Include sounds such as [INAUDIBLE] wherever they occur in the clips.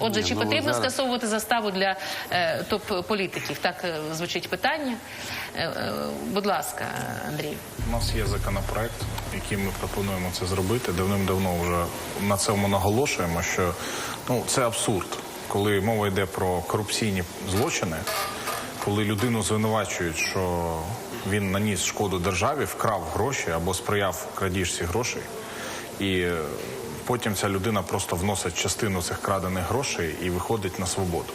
Отже, чи ну, потрібно скасовувати заставу для е, топ-політиків? Так е, звучить питання. Е, будь ласка, Андрій. У нас є законопроект, який ми пропонуємо це зробити. Давним-давно вже на цьому наголошуємо, що ну це абсурд, коли мова йде про корупційні злочини, коли людину звинувачують, що він наніс шкоду державі, вкрав гроші або сприяв крадіжці грошей, і потім ця людина просто вносить частину цих крадених грошей і виходить на свободу.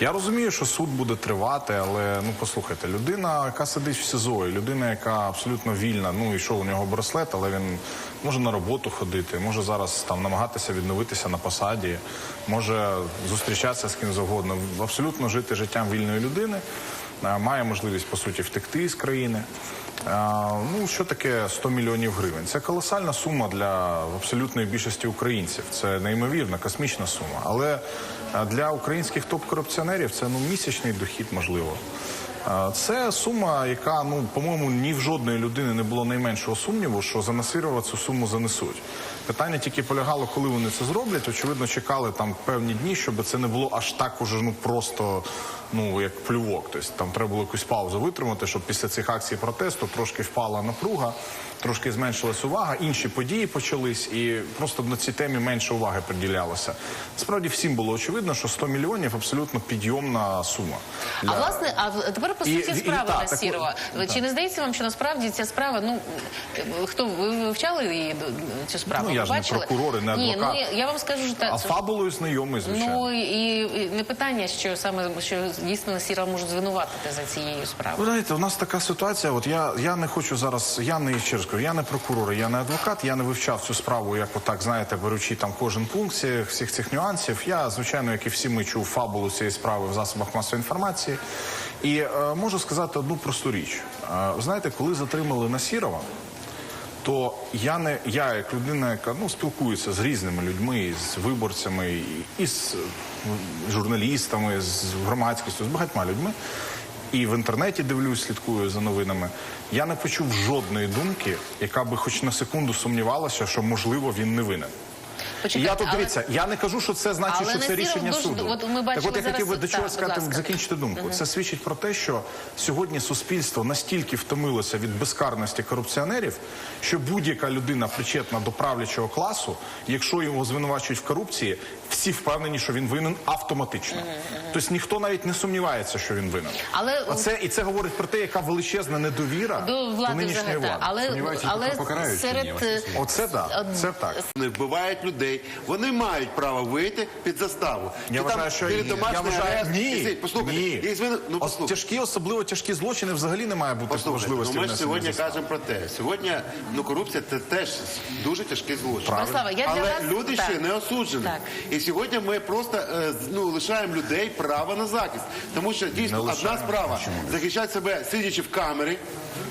Я розумію, що суд буде тривати, але ну послухайте, людина, яка сидить в СІЗО, і людина, яка абсолютно вільна, ну що у нього браслет, але він може на роботу ходити, може зараз там намагатися відновитися на посаді, може зустрічатися з ким завгодно, абсолютно жити життям вільної людини, має можливість по суті втекти з країни. Ну, що таке 100 мільйонів гривень? Це колосальна сума для абсолютної більшості українців. Це неймовірна космічна сума. Але для українських топ-корупціонерів це ну місячний дохід, можливо. Це сума, яка ну по-моєму ні в жодної людини не було найменшого сумніву, що за Насирова цю суму занесуть. Питання тільки полягало, коли вони це зроблять. Очевидно, чекали там певні дні, щоб це не було аж так уже ну просто ну як плювок. Тобто там треба було якусь паузу витримати, щоб після цих акцій протесту трошки впала напруга, трошки зменшилась увага. Інші події почались, і просто на цій темі менше уваги приділялося. Справді всім було очевидно, що 100 мільйонів абсолютно підйомна сума. А власне, а в- тепер по суті справи так, так, Чи не здається вам, що насправді ця справа? Ну хто ви вивчали її цю справу? Ну, я Ви ж не бачили? прокурор і не Ні, ну я, вам скажу, що А фабулою знайомий, звичайно. Ну і, і не питання, що саме що дійсно Насіра можуть звинуватити за цією Ви справою. знаєте, у нас така ситуація. От я, я не хочу зараз, я не ще раз кажу, я не прокурор, я не адвокат, я не вивчав цю справу, як отак, знаєте, беручи там кожен пункт всіх, всіх цих нюансів. Я, звичайно, як і всі ми чув фабулу цієї справи в засобах масової інформації. І е, можу сказати одну просту річ. Е, знаєте, коли затримали Насірова, то я не я, як людина, яка ну спілкується з різними людьми, з виборцями, і, з е, журналістами, з громадськістю, з багатьма людьми. І в інтернеті дивлюсь, слідкую за новинами. Я не почув жодної думки, яка би хоч на секунду сумнівалася, що можливо він не винен. Почекайте, я тут але- дивіться, я не кажу, що це значить, Але що це рішення дуже- суду. от ми так от я хотів би до чого сказати, закінчити думку. Це свідчить про те, що сьогодні суспільство настільки втомилося від безкарності корупціонерів, що будь-яка людина причетна до правлячого класу, якщо його звинувачують в корупції, всі впевнені, що він винен автоматично. Тобто ніхто навіть не сумнівається, що він винен. Але- Оце і це говорить про те, яка величезна недовіра До влади нинішньої взагалі. влади. Але, але серед е? Оце так, це так. Вони вбивають людей. Вони мають право вийти під заставу. Я Чи вважаю, що ні. я вважаю, ні, Послухайте, ні. якщо ви- ну, послухайте. тяжкі, особливо тяжкі злочини взагалі не має бути Послухайте, можливості. ну ми ж сьогодні кажемо про те. Сьогодні ну корупція це теж дуже тяжкий злочин. Я Але вас- люди так. ще не осуджені. Так. І сьогодні ми просто е, з- ну, лишаємо людей право на захист. Тому що дійсно одна справа захищати себе, сидячи в камері.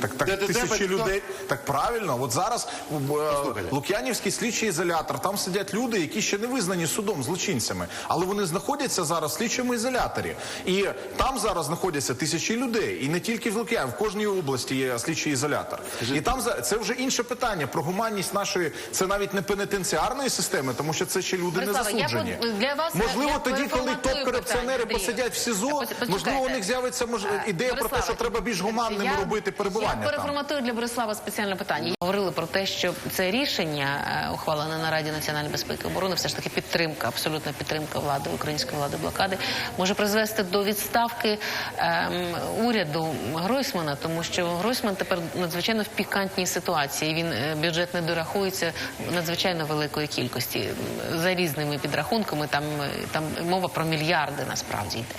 Так, так де до тисячі людей. Так правильно, от зараз в, е, Послухайте. Лук'янівський слідчий ізолятор. Там сидять люди, які ще не визнані судом злочинцями, але вони знаходяться зараз в слідчому ізоляторі. І там зараз знаходяться тисячі людей. І не тільки в Лук'янів, в кожній області є слідчий ізолятор. І там за це вже інше питання про гуманність нашої. Це навіть не пенітенціарної системи, тому що це ще люди не Борислава, я засуджені. по- для вас можливо, я тоді, коли переформатую топ-корупціонери посидять в СІЗО, можливо, у них з'явиться мож... Ідея про те, що треба більш гуманними я- робити перебування. Я переформатую для Борислава спеціальне питання. Говорили про те, що це рішення, е, ухвалене на Раді національної безпеки і оборони, все ж таки підтримка, абсолютна підтримка влади української влади блокади, може призвести до відставки ем, уряду Гройсмана, тому що Гройсман тепер надзвичайно в пікантній ситуації. Він е, бюджет не дорахується надзвичайно великої кількості за різними підрахунками. Там е, там мова про мільярди насправді йде.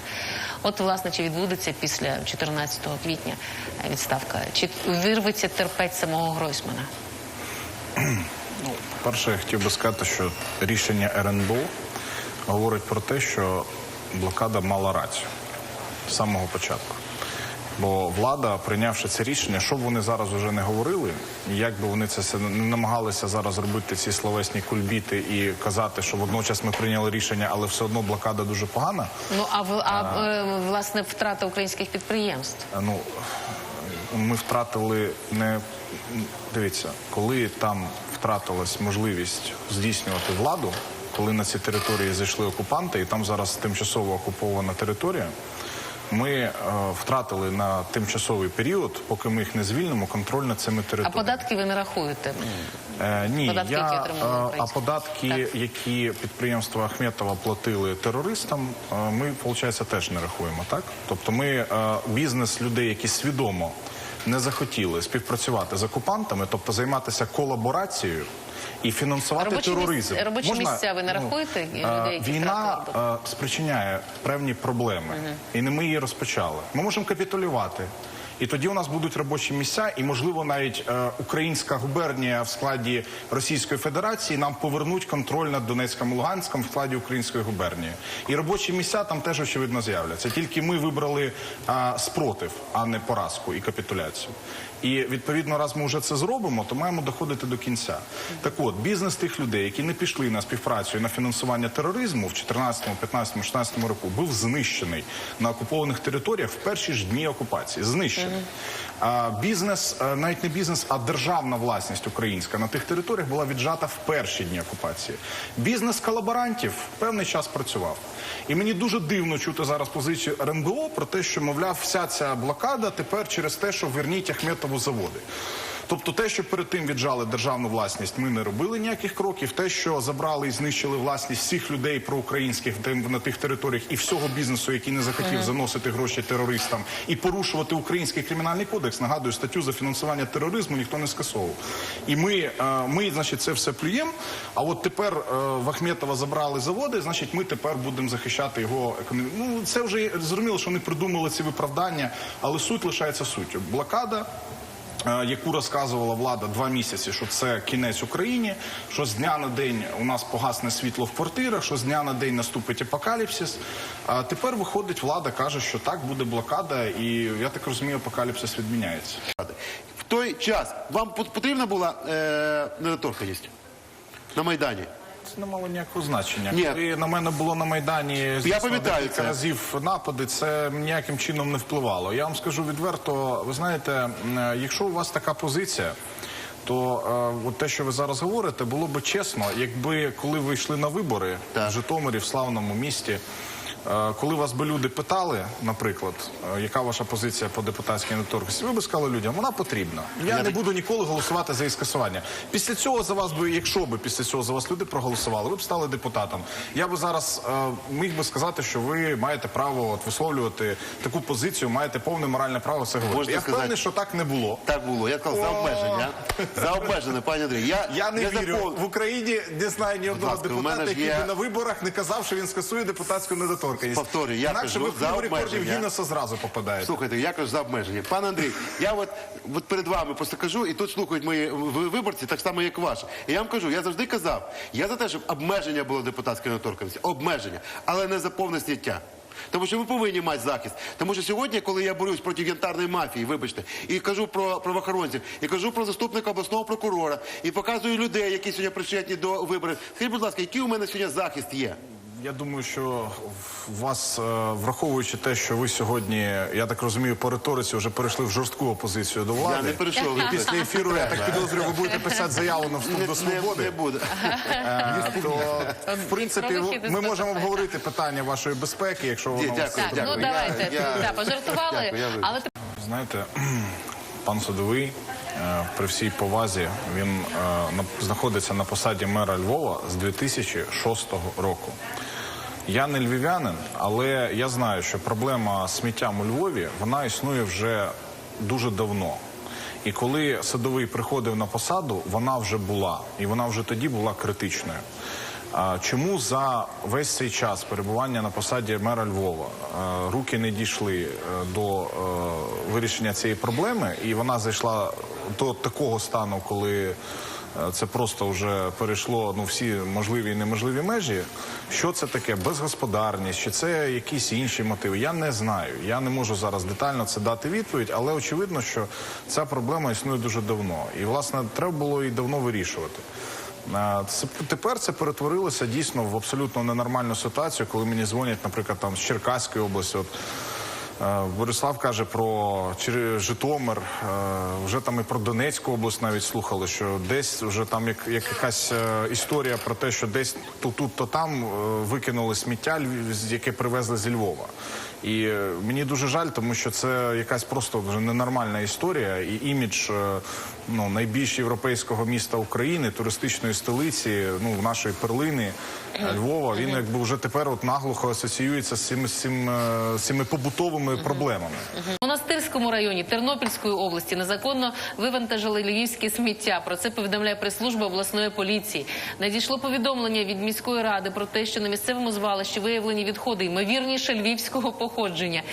От, власне, чи відбудеться після 14 квітня е, відставка? Чи вирветься терпець самого Гройсмана? [CLEARS THROAT] Перше, я хотів би сказати, що рішення РНБО говорить про те, що блокада мала рацію з самого початку. Бо влада, прийнявши це рішення, що б вони зараз вже не говорили, і як би вони це не намагалися зараз робити ці словесні кульбіти і казати, що водночас ми прийняли рішення, але все одно блокада дуже погана. Ну а в а, е, власне втрата українських підприємств? Ну ми втратили не дивіться, коли там втратилась можливість здійснювати владу, коли на ці території зайшли окупанти, і там зараз тимчасово окупована територія. Ми е, втратили на тимчасовий період, поки ми їх не звільнимо, контроль над цими територіями. А податки ви не рахуєте? Е, ні, Податки, я, які отримали е, а українці. податки, які підприємства Ахметова платили терористам, е, ми, виходить, теж не рахуємо, так? Тобто ми е, бізнес людей, які свідомо не захотіли співпрацювати з окупантами, тобто займатися колаборацією і фінансувати Робочі тероризм. тероризм. робочі місця ви не рахуєте, е, людей, які Війна е, спричиняє певні проблеми, і не ми її розпочали. Ми можемо капітулювати. І тоді у нас будуть робочі місця, і можливо навіть е, українська губернія в складі Російської Федерації нам повернуть контроль над Донецьком і Луганськом в складі української губернії. І робочі місця там теж очевидно з'являться. Тільки ми вибрали е, спротив, а не поразку і капітуляцію. І відповідно, раз ми вже це зробимо, то маємо доходити до кінця. Так от, бізнес тих людей, які не пішли на співпрацю і на фінансування тероризму в 14, 15, 16 року, був знищений на окупованих територіях в перші ж дні окупації. Знищений. Бізнес, е, навіть не бізнес, а державна власність українська на тих територіях була віджата в перші дні окупації. Бізнес колаборантів певний час працював. І мені дуже дивно чути зараз позицію РНБО про те, що мовляв, вся ця блокада тепер через те, що верніть Ахметову заводи. Тобто те, що перед тим віджали державну власність, ми не робили ніяких кроків. Те, що забрали і знищили власність всіх людей проукраїнських на тих територіях і всього бізнесу, який не захотів заносити гроші терористам і порушувати український кримінальний кодекс. Нагадую, статтю за фінансування тероризму ніхто не скасовував. І ми, е, ми значить, це все плюємо. А от тепер е, в Ахметова забрали заводи, значить, ми тепер будемо захищати його економіку. Ну це вже зрозуміло, що вони придумали ці виправдання, але суть лишається суттю. Блокада. Е, Яку розказувала влада два місяці, що це кінець Україні, що з дня на день у нас погасне світло в квартирах, що з дня на день наступить апокаліпсис. А тепер виходить влада, каже, що так буде блокада, і я так розумію, апокаліпсис відміняється. В той час вам потрібна була е, недоторканість на Майдані? Це не мало ніякого значення. Ні. Коли на мене було на майдані я пам'ятаю це. разів напади, це ніяким чином не впливало. Я вам скажу відверто, ви знаєте, е, якщо у вас така позиція. То е, от те, що ви зараз говорите, було би чесно, якби коли ви йшли на вибори Так. в Житомирі, в славному місті, коли вас би люди питали, наприклад, е, яка ваша позиція по депутатській недоторкності, ви б сказали людям, вона потрібна. Я не буду ніколи голосувати за її скасування. Після цього за вас би, якщо би після цього за вас люди проголосували, ви б стали депутатом. Я би зараз е, міг би сказати, що ви маєте право от, висловлювати таку позицію, маєте повне моральне право це говорити. Можна Я сказати- впевнений, що так не було. Так було. Я сказав за обмеження. За обмеження, пане Андрій. Я, Я не вірю. запов- В Україні не знаю ні одного депутата, який є- би на виборах не казав, що він скасує депутатську недоторканність. Повторюю, я Інакше кажу ви в за книгу рекордів обмеження. Гіннеса зразу попадаєте. Слухайте, я кажу за обмеження. Пане Андрій, я от, от перед вами просто кажу, і тут слухають мої ви- виборці, так само, як ваші. І я вам кажу, я завжди казав, я за те, щоб обмеження було депутатської недоторканності. Обмеження, але не за повне зняття. Тому що ви повинні мати захист. Тому що сьогодні, коли я борюсь проти янтарної мафії, вибачте, і кажу про правоохоронців, і кажу про заступника обласного прокурора, і показую людей, які сьогодні причетні до виборів. Скажіть, будь ласка, який у мене сьогодні захист є? Я думаю, що вас, е, враховуючи те, що ви сьогодні, я так розумію, по риториці вже перейшли в жорстку опозицію до влади. Я не перейшов. І після ефіру, я так підозрюю, ви будете писати заяву на вступ до свободи. не буде. Е, То, в принципі, ми можемо обговорити питання вашої безпеки, якщо воно Дякую, дякую. ну давайте. Пожартували, але Знаєте, [CLEARS THROAT] пан Садовий, е, при всій повазі, він е, на- знаходиться на посаді мера Львова з 2006 року. Я не львів'янин, але я знаю, що проблема з сміттям у Львові вона існує вже дуже давно. І коли садовий приходив на посаду, вона вже була, і вона вже тоді була критичною. Чому за весь цей час перебування на посаді мера Львова руки не дійшли е, до е, вирішення цієї проблеми, і вона зайшла до такого стану, коли це просто вже перейшло ну всі можливі і неможливі межі. Що це таке? Безгосподарність, чи це якісь інші мотиви? Я не знаю. Я не можу зараз детально це дати відповідь, але очевидно, що ця проблема існує дуже давно, і власне треба було і давно вирішувати. Е, Це тепер це перетворилося дійсно в абсолютно ненормальну ситуацію, коли мені дзвонять, наприклад, там з Черкаської області. От Е, Борислав каже про Житомир, е, вже там і про Донецьку область навіть слухали, що десь вже там як, як якась е, історія про те, що десь то тут, то там е, викинули сміття, яке привезли зі Львова. І е, мені дуже жаль, тому що це якась просто вже ненормальна історія, і імідж е, ну, найбільш європейського міста України, туристичної столиці, ну нашої перлини е, Львова. Він якби вже тепер от наглухо асоціюється з цими, з цим, з цими побутовими проблемами. У Монастирському районі Тернопільської області незаконно вивантажили львівське сміття. Про це повідомляє прес-служба обласної поліції. Надійшло повідомлення від міської ради про те, що на місцевому звалищі виявлені відходи, ймовірніше львівського походження.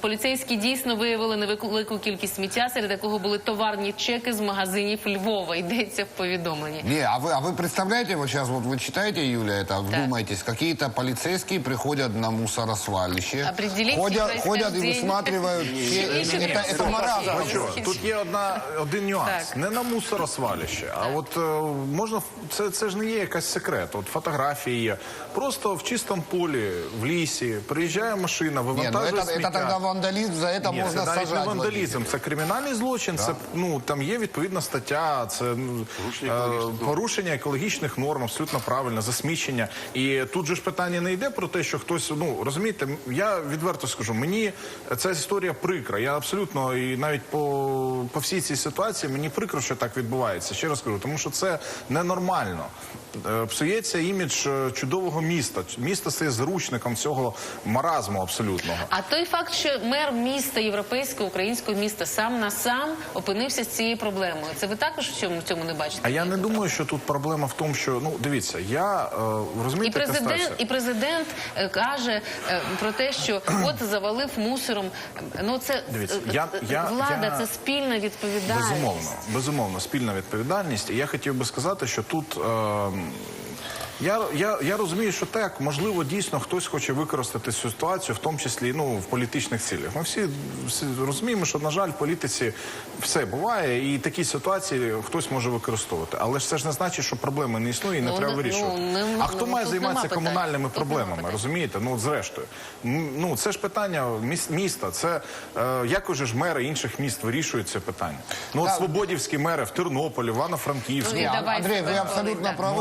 Поліцейські дійсно виявили невелику кількість сміття, серед якого були товарні чеки з магазинів Львова. Йдеться в повідомленні. Не, а вы, а вы представляете, вот сейчас вот вы читаете, Юля, это, вдумайтесь, какие-то полицейские приходят на мусоросвалище, Определить ходят, их ходят и происхождение. высматривают, че- Ищут это, это их маразм. происхождение. А що? Тут є одна один нюанс. Так. Не на мусоросвалище, а от е, можна це, це ж не є якась секрет. От фотографії є. Просто в чистому полі, в лісі, приїжджає машина, Не, ну вивантажує это, это сміття. тогда вандализм, за это Ні, можно це навіть сажать. не вандалізм, це кримінальний злочин. Це ну там є відповідна стаття. Це ну, Порушення е, екологічних норм. порушення екологічних норм, абсолютно правильно, засмічення. І тут же ж питання не йде про те, що хтось ну розумієте, я відверто скажу, мені ця історія прикра. Я абсолютно і навіть по, по всій цій ситуації мені прикро, що так відбувається. Ще раз кажу, тому що це ненормально. Е, Псується імідж е, чудового міста. Місто стає зручником цього маразму абсолютного. А той факт, що мер міста європейського українського міста сам на сам опинився з цією проблемою. Це ви також в цьому в цьому не бачите? А я не думаю, що тут проблема в тому, що ну дивіться, я е, І президент, і президент е, каже е, про те, що [CLEARS THROAT] от завалив мусором. Ну це Дивіться, я- я- влада, я- це спільна відповідальність. Безумовно, безумовно, спільна відповідальність. І я хотів би сказати, що тут. Е, я, я, я розумію, що так, можливо, дійсно хтось хоче використати цю ситуацію, в тому числі ну, в політичних цілях. Ми всі, всі розуміємо, що, на жаль, в політиці все буває, і такі ситуації хтось може використовувати. Але ж це ж не значить, що проблеми не існує і не Ну, треба вирішувати. ну, не- а хто ну, має займатися комунальними Тут проблемами? Розумієте? Ну, от зрештою. Ну, це ж питання міс- міста. Це е, як уже ж мери інших міст вирішують це питання. Ну, от Так. свободівські мери в Тернополі, в Івано-Франківську. Ну, вы себе абсолютно правы.